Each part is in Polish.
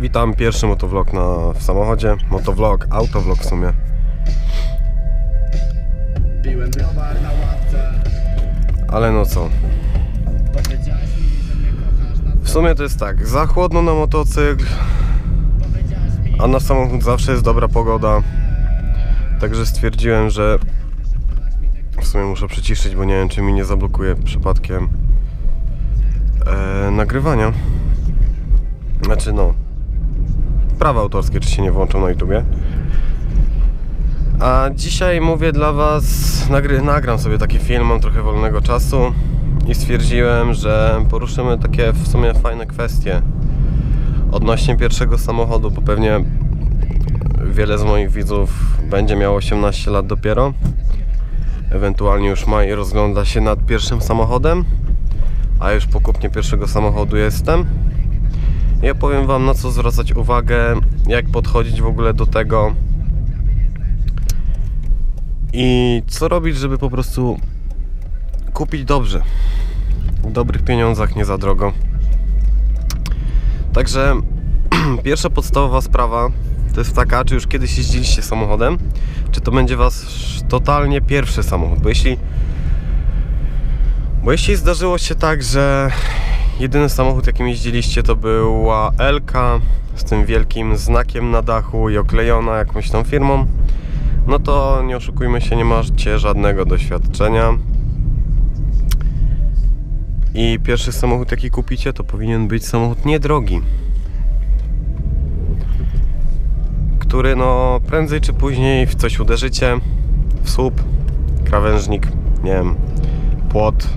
Witam, pierwszy motovlog na, w samochodzie. Motovlog, autovlog w sumie. Piłem browar na ławce Ale no co? W sumie to jest tak, za chłodno na motocykl, a na samochód zawsze jest dobra pogoda. Także stwierdziłem, że w sumie muszę przyciszyć, bo nie wiem, czy mi nie zablokuje przypadkiem e, nagrywania. Znaczy no, prawa autorskie czy się nie włączą na YouTubie. A dzisiaj mówię dla Was, nagry, nagram sobie taki film, mam trochę wolnego czasu i stwierdziłem, że poruszymy takie w sumie fajne kwestie odnośnie pierwszego samochodu, bo pewnie wiele z moich widzów będzie miało 18 lat dopiero. Ewentualnie już ma i rozgląda się nad pierwszym samochodem, a już po kupnie pierwszego samochodu jestem. Ja powiem Wam na co zwracać uwagę, jak podchodzić w ogóle do tego i co robić, żeby po prostu kupić dobrze. W dobrych pieniądzach, nie za drogo. Także pierwsza podstawowa sprawa to jest taka, czy już kiedyś jeździliście samochodem, czy to będzie was totalnie pierwszy samochód, bo jeśli bo jeśli zdarzyło się tak, że jedyny samochód jakim jeździliście to była Elka z tym wielkim znakiem na dachu i oklejona jakąś tą firmą, no to nie oszukujmy się, nie macie żadnego doświadczenia. I pierwszy samochód jaki kupicie to powinien być samochód niedrogi. Który no prędzej czy później w coś uderzycie, w słup, krawężnik, nie wiem, płot.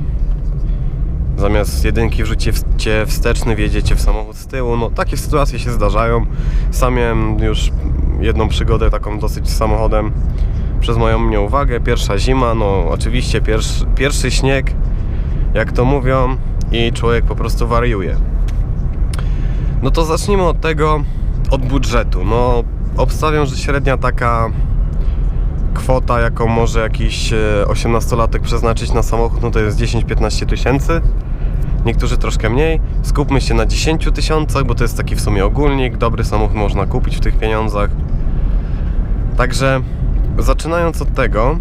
Zamiast jedynki wrzucicie wsteczny, wjedziecie w samochód z tyłu. No takie sytuacje się zdarzają. Sam miałem już jedną przygodę taką dosyć z samochodem przez moją mnie uwagę. Pierwsza zima, no oczywiście pierwszy, pierwszy śnieg, jak to mówią, i człowiek po prostu wariuje. No to zacznijmy od tego, od budżetu. No, obstawiam, że średnia taka kwota, jaką może jakiś e, 18-latek przeznaczyć na samochód, no to jest 10-15 tysięcy. Niektórzy troszkę mniej. Skupmy się na 10 tysiącach, bo to jest taki w sumie ogólnik. Dobry samochód można kupić w tych pieniądzach. Także zaczynając od tego,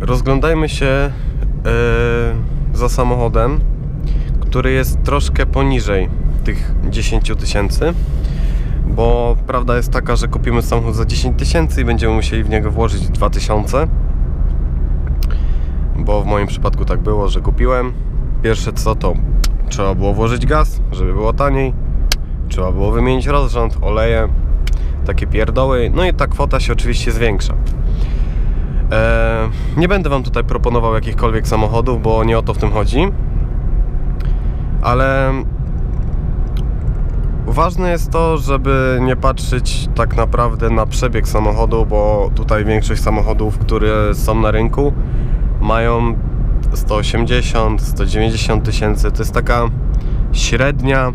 rozglądajmy się e, za samochodem, który jest troszkę poniżej tych 10 tysięcy, bo prawda jest taka, że kupimy samochód za 10 tysięcy i będziemy musieli w niego włożyć 2000, bo w moim przypadku tak było, że kupiłem. Pierwsze co to trzeba było włożyć gaz, żeby było taniej, trzeba było wymienić rozrząd, oleje, takie pierdoły, no i ta kwota się oczywiście zwiększa. Eee, nie będę Wam tutaj proponował jakichkolwiek samochodów, bo nie o to w tym chodzi. Ale ważne jest to, żeby nie patrzeć tak naprawdę na przebieg samochodu, bo tutaj większość samochodów, które są na rynku, mają 180, 190 tysięcy. To jest taka średnia,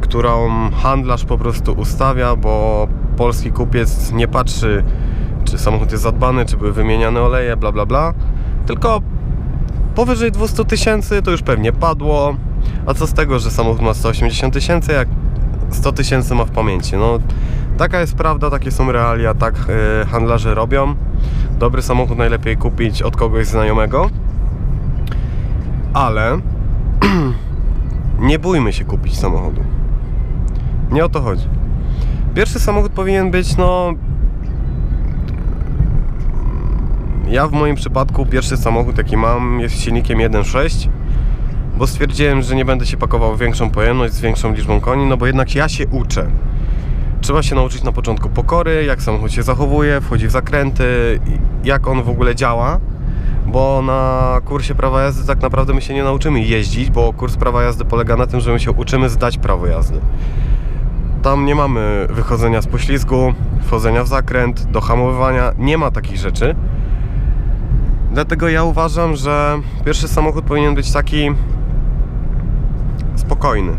którą handlarz po prostu ustawia, bo polski kupiec nie patrzy czy samochód jest zadbany, czy były wymieniane oleje, bla bla bla. Tylko powyżej 200 tysięcy to już pewnie padło. A co z tego, że samochód ma 180 tysięcy, jak 100 tysięcy ma w pamięci? No, taka jest prawda, takie są realia, tak yy, handlarze robią. Dobry samochód najlepiej kupić od kogoś znajomego. Ale nie bójmy się kupić samochodu. Nie o to chodzi. Pierwszy samochód powinien być, no, Ja w moim przypadku pierwszy samochód jaki mam jest silnikiem 1.6 bo stwierdziłem, że nie będę się pakował w większą pojemność z większą liczbą koni, no bo jednak ja się uczę. Trzeba się nauczyć na początku pokory, jak samochód się zachowuje, wchodzi w zakręty, jak on w ogóle działa, bo na kursie prawa jazdy tak naprawdę my się nie nauczymy jeździć, bo kurs prawa jazdy polega na tym, że my się uczymy zdać prawo jazdy. Tam nie mamy wychodzenia z poślizgu, wchodzenia w zakręt, dohamowywania, nie ma takich rzeczy. Dlatego ja uważam, że pierwszy samochód powinien być taki spokojny,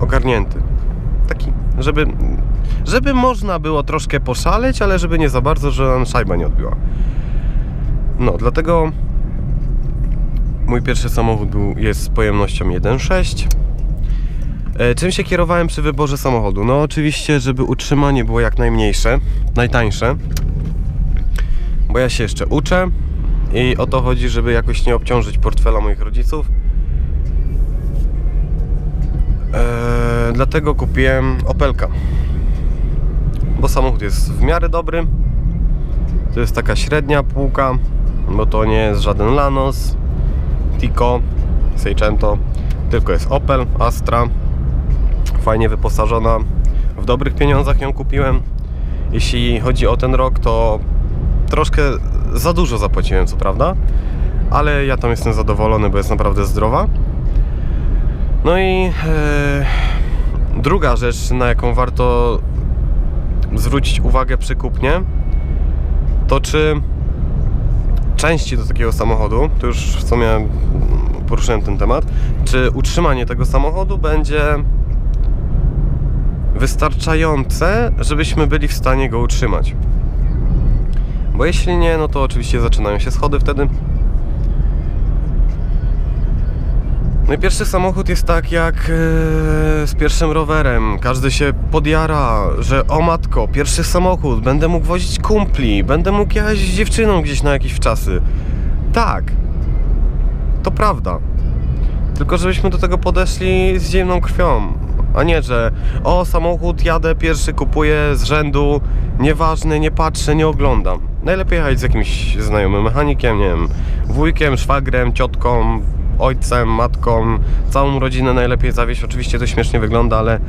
ogarnięty. Taki, żeby, żeby można było troszkę poszaleć, ale żeby nie za bardzo, że nam szajba nie odbiła. No, dlatego mój pierwszy samochód był, jest z pojemnością 1.6. E, Czym się kierowałem przy wyborze samochodu? No oczywiście, żeby utrzymanie było jak najmniejsze, najtańsze. Bo ja się jeszcze uczę i o to chodzi, żeby jakoś nie obciążyć portfela moich rodziców. Eee, dlatego kupiłem Opelka. Bo samochód jest w miarę dobry. To jest taka średnia półka, bo to nie jest żaden Lanos, Tico, Seicento, tylko jest Opel, Astra. Fajnie wyposażona. W dobrych pieniądzach ją kupiłem. Jeśli chodzi o ten rok, to troszkę za dużo zapłaciłem, co prawda, ale ja tam jestem zadowolony, bo jest naprawdę zdrowa. No i e, druga rzecz, na jaką warto zwrócić uwagę przy kupnie, to czy części do takiego samochodu, to już w sumie poruszyłem ten temat, czy utrzymanie tego samochodu będzie wystarczające, żebyśmy byli w stanie go utrzymać. Bo jeśli nie, no to oczywiście zaczynają się schody wtedy. No pierwszy samochód jest tak jak e, z pierwszym rowerem. Każdy się podjara, że o matko, pierwszy samochód, będę mógł wozić kumpli, będę mógł jechać z dziewczyną gdzieś na jakieś czasy. Tak, to prawda. Tylko żebyśmy do tego podeszli z zimną krwią. A nie, że o samochód jadę, pierwszy kupuję z rzędu, nieważny, nie patrzę, nie oglądam. Najlepiej jechać z jakimś znajomym mechanikiem, nie wiem, wujkiem, szwagrem, ciotką, ojcem, matką, całą rodzinę najlepiej zawieźć. Oczywiście to śmiesznie wygląda, ale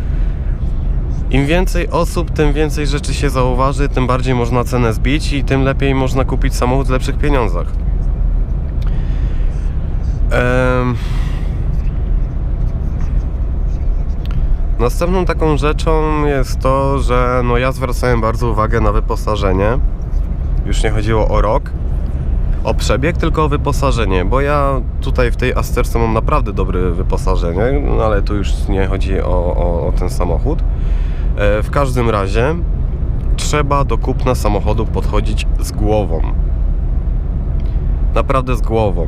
im więcej osób, tym więcej rzeczy się zauważy, tym bardziej można cenę zbić i tym lepiej można kupić samochód w lepszych pieniądzach. Em, Następną taką rzeczą jest to, że no ja zwracałem bardzo uwagę na wyposażenie. Już nie chodziło o rok, o przebieg, tylko o wyposażenie, bo ja tutaj w tej Asterce mam naprawdę dobre wyposażenie, no ale tu już nie chodzi o, o, o ten samochód. E, w każdym razie trzeba do kupna samochodu podchodzić z głową. Naprawdę z głową.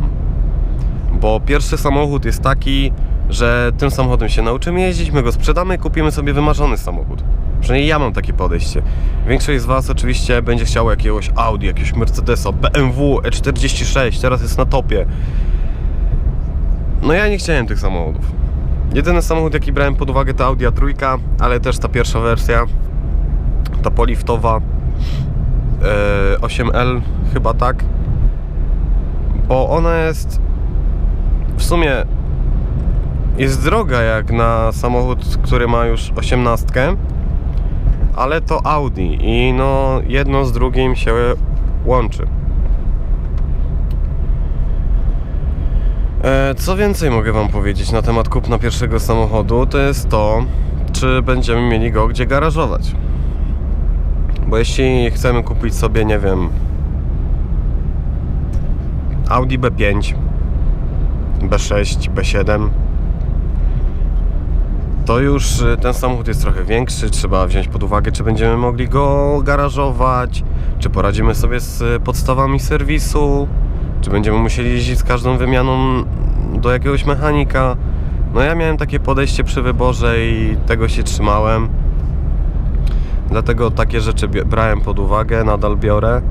Bo pierwszy samochód jest taki, że tym samochodem się nauczymy jeździć, my go sprzedamy i kupimy sobie wymarzony samochód. Przynajmniej ja mam takie podejście. Większość z Was oczywiście będzie chciało jakiegoś Audi, jakiegoś Mercedesa, BMW, E46, teraz jest na topie. No ja nie chciałem tych samochodów. Jedyny samochód jaki brałem pod uwagę to Audi A3, ale też ta pierwsza wersja, ta poliftowa e, 8L chyba tak. Bo ona jest w sumie jest droga jak na samochód, który ma już 18, ale to Audi i no jedno z drugim się łączy. E, Co więcej mogę Wam powiedzieć na temat kupna pierwszego samochodu, to jest to, czy będziemy mieli go gdzie garażować. Bo jeśli chcemy kupić sobie, nie wiem, Audi B5, B6, B7, to już y, ten samochód jest trochę większy, trzeba wziąć pod uwagę, czy będziemy mogli go garażować, czy poradzimy sobie z y, podstawami serwisu, czy będziemy musieli jeździć z każdą wymianą do jakiegoś mechanika. No ja miałem takie podejście przy wyborze i tego się trzymałem. Dlatego takie rzeczy brałem pod uwagę, nadal biorę.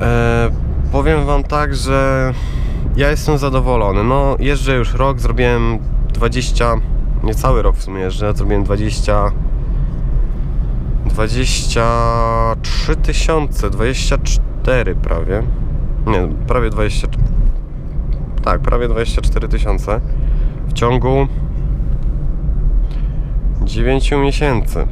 E, powiem Wam tak, że ja jestem zadowolony. No, jeżdżę już rok, zrobiłem 20, niecały rok w sumie jeżdżę, zrobiłem 20, 23 tysiące, 24 prawie. Nie, prawie 20, tak, prawie 24 tysiące w ciągu 9 miesięcy.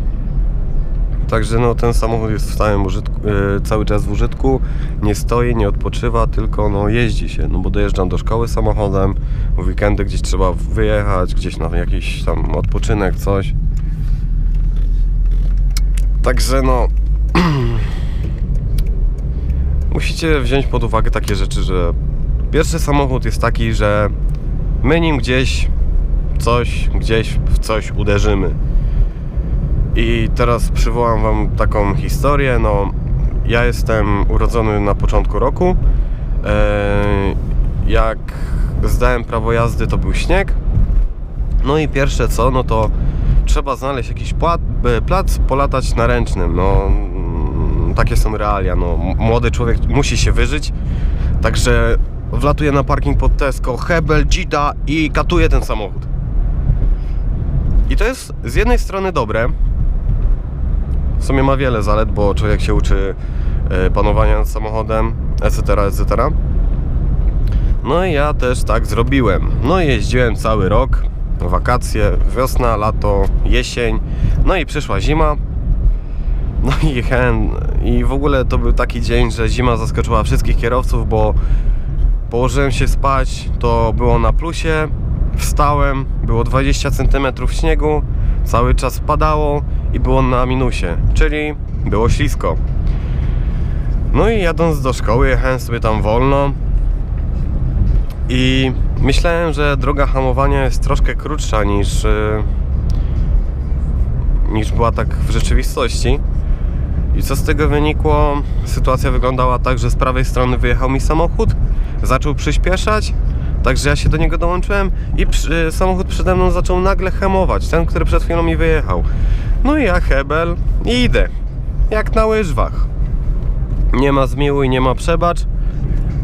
Także no, ten samochód jest w stałym użytku, e, cały czas w użytku, nie stoi, nie odpoczywa, tylko no, jeździ się, no bo dojeżdżam do szkoły samochodem, w weekendy gdzieś trzeba wyjechać, gdzieś na jakiś tam odpoczynek, coś. Także no, musicie wziąć pod uwagę takie rzeczy, że pierwszy samochód jest taki, że my nim gdzieś coś, gdzieś w coś uderzymy. I teraz przywołam Wam taką historię. No, ja jestem urodzony na początku roku. Eee, Jak zdałem prawo jazdy, to był śnieg. No i pierwsze co, no to trzeba znaleźć jakiś e, plac, polatać na ręcznym. No, mm, takie są realia. No, młody człowiek musi się wyżyć, także wlatuje na parking pod Tesco, Hebel, Gita i katuje ten samochód. I to jest z jednej strony dobre. W sumie ma wiele zalet, bo człowiek się uczy e, panowania nad samochodem, etc., etc. No i ja też tak zrobiłem. No i jeździłem cały rok, wakacje, wiosna, lato, jesień, no i przyszła zima. No i hen, i w ogóle to był taki dzień, że zima zaskoczyła wszystkich kierowców, bo położyłem się spać, to było na plusie, wstałem, było 20 cm śniegu, cały czas padało i było na minusie, czyli było ślisko. No i jadąc do szkoły, jechałem sobie tam wolno, i myślałem, że droga hamowania jest troszkę krótsza niż, e, niż była tak w rzeczywistości. I co z tego wynikło? Sytuacja wyglądała tak, że z prawej strony wyjechał mi samochód, zaczął przyspieszać, także ja się do niego dołączyłem i przy, samochód przede mną zaczął nagle hamować, ten, który przed chwilą mi wyjechał. No i ja hebel i idę, jak na łyżwach. Nie ma zmiłuj, nie ma przebacz.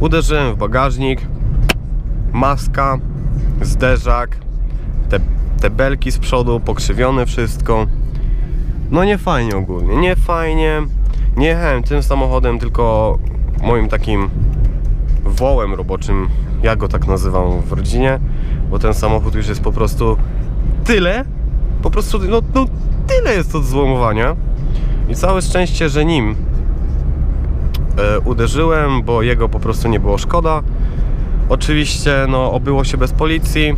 Uderzyłem w bagażnik, maska, zderzak, te, te belki z przodu, pokrzywione wszystko. No nie fajnie ogólnie, nie fajnie. Nie jechałem tym samochodem, tylko moim takim wołem roboczym, ja go tak nazywam w rodzinie, bo ten samochód już jest po prostu tyle, po prostu no, no tyle jest od złomowania. I całe szczęście, że nim e, uderzyłem, bo jego po prostu nie było szkoda. Oczywiście no, obyło się bez policji.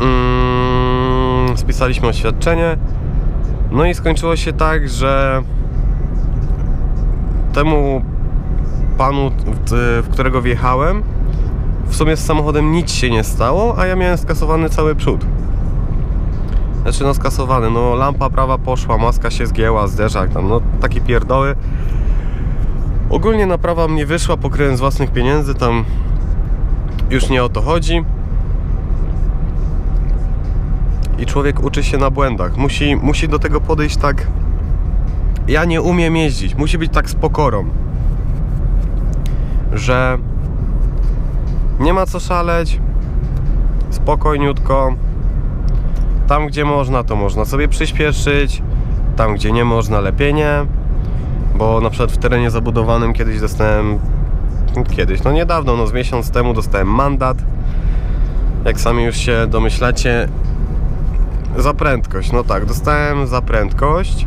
Mm, spisaliśmy oświadczenie. No i skończyło się tak, że temu panu, w, w którego wjechałem, w sumie z samochodem nic się nie stało, a ja miałem skasowany cały przód. Znaczy no skasowany, no lampa prawa poszła, maska się zgięła, zderzak tam, no takie pierdoły. Ogólnie naprawa mnie wyszła, pokryłem z własnych pieniędzy, tam już nie o to chodzi. I człowiek uczy się na błędach. Musi, musi do tego podejść tak. Ja nie umiem jeździć. Musi być tak z pokorą, że nie ma co szaleć. Spokojniutko. Tam, gdzie można, to można sobie przyspieszyć. Tam, gdzie nie można, lepiej nie. Bo na przykład w terenie zabudowanym kiedyś dostałem kiedyś, no niedawno, no z miesiąc temu dostałem mandat. Jak sami już się domyślacie za prędkość, no tak, dostałem za prędkość.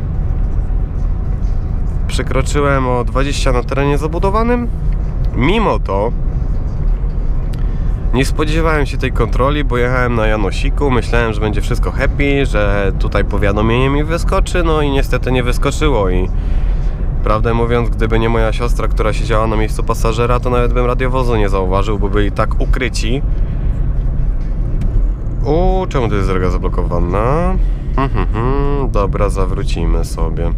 Przekroczyłem o 20 na terenie zabudowanym. Mimo to nie spodziewałem się tej kontroli, bo jechałem na Janosiku, myślałem, że będzie wszystko happy, że tutaj powiadomienie mi wyskoczy, no i niestety nie wyskoczyło i Prawdę mówiąc, gdyby nie moja siostra, która siedziała na miejscu pasażera, to nawet bym radiowozu nie zauważył, bo byli tak ukryci. U, czemu to jest droga zablokowana? Mhm, mhm, dobra, zawrócimy sobie.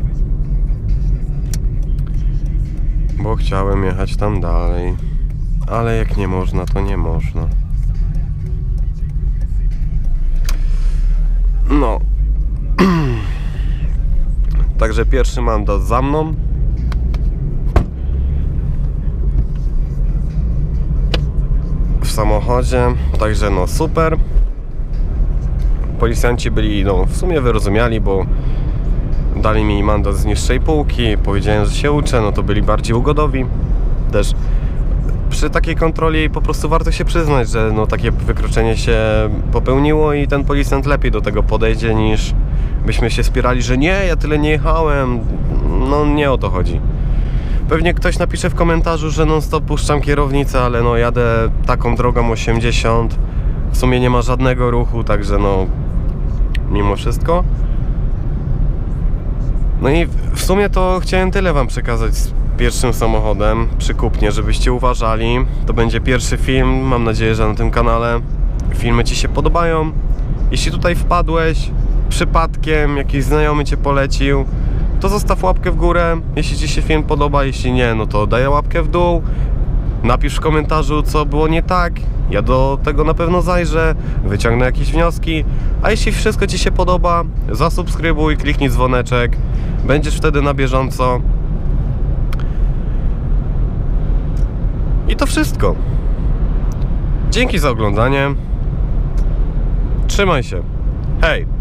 Bo chciałem jechać tam dalej. Ale jak nie można, to nie można. No. Także pierwszy mandat za mną. W samochodzie, także no super. Policjanci byli no w sumie wyrozumiali, bo dali mi mandat z niższej półki, powiedziałem, że się uczę, no to byli bardziej ugodowi. Też przy takiej kontroli po prostu warto się przyznać, że no takie wykroczenie się popełniło i ten policjant lepiej do tego podejdzie niż byśmy się spierali, że nie, ja tyle nie jechałem. No nie o to chodzi. Pewnie ktoś napisze w komentarzu, że non stop puszczam kierownicę, ale no jadę taką drogą 80. W sumie nie ma żadnego ruchu, także no mimo wszystko. No i w sumie to chciałem tyle wam przekazać z pierwszym samochodem przy kupnie, żebyście uważali. To będzie pierwszy film, mam nadzieję, że na tym kanale filmy ci się podobają. Jeśli tutaj wpadłeś przypadkiem, jakiś znajomy cię polecił, to zostaw łapkę w górę, jeśli ci się film podoba, jeśli nie, no to daj łapkę w dół. Napisz w komentarzu, co było nie tak. Ja do tego na pewno zajrzę, wyciągnę jakieś wnioski. A jeśli wszystko Ci się podoba, zasubskrybuj, kliknij dzwoneczek. Będziesz wtedy na bieżąco. I to wszystko. Dzięki za oglądanie. Trzymaj się. Hej!